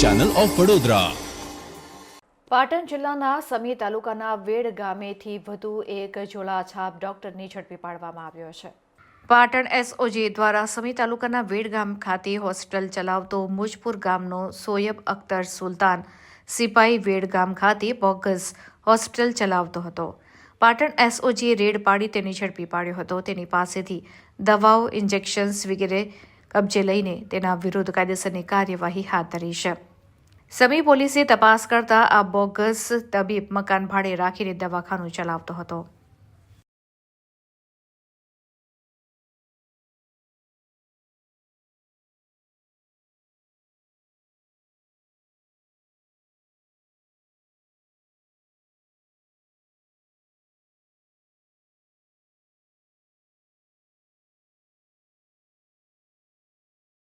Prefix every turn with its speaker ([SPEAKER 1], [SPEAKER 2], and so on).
[SPEAKER 1] Channel of Vadodara
[SPEAKER 2] Patan જિલ્લાના સમી તાલુકાના વેડ ગામેથી વધુ એક ઝોલાછાપ ડોક્ટરની ઝડપી પાડવામાં આવ્યો છે. પાટણ એસઓજી દ્વારા સમી તાલુકાના વેડ ગામ ખાતે હોસ્પિટલ ચલાવતો મુજપુર ગામનો સોયબ અખ્તર સુલતાન સિપાઈ વેડ ગામ ખાતે બોગસ હોસ્પિટલ ચલાવતો હતો. પાટણ એસઓજીએ રેડ પાડી તેને ઝડપી પાડ્યો હતો. તેની પાસેથી દવાઓ, ઇન્જેક્શન્સ વગેરે કબજે લઈને તેના વિરુદ્ધ કાયદેસરની કાર્યવાહી હાથ ધરી છે. સમી પોલીસે તપાસ કરતા આ બોગસ તબીબ મકાન ભાડે રાખીને દવાખાનું ચલાવતો હતો.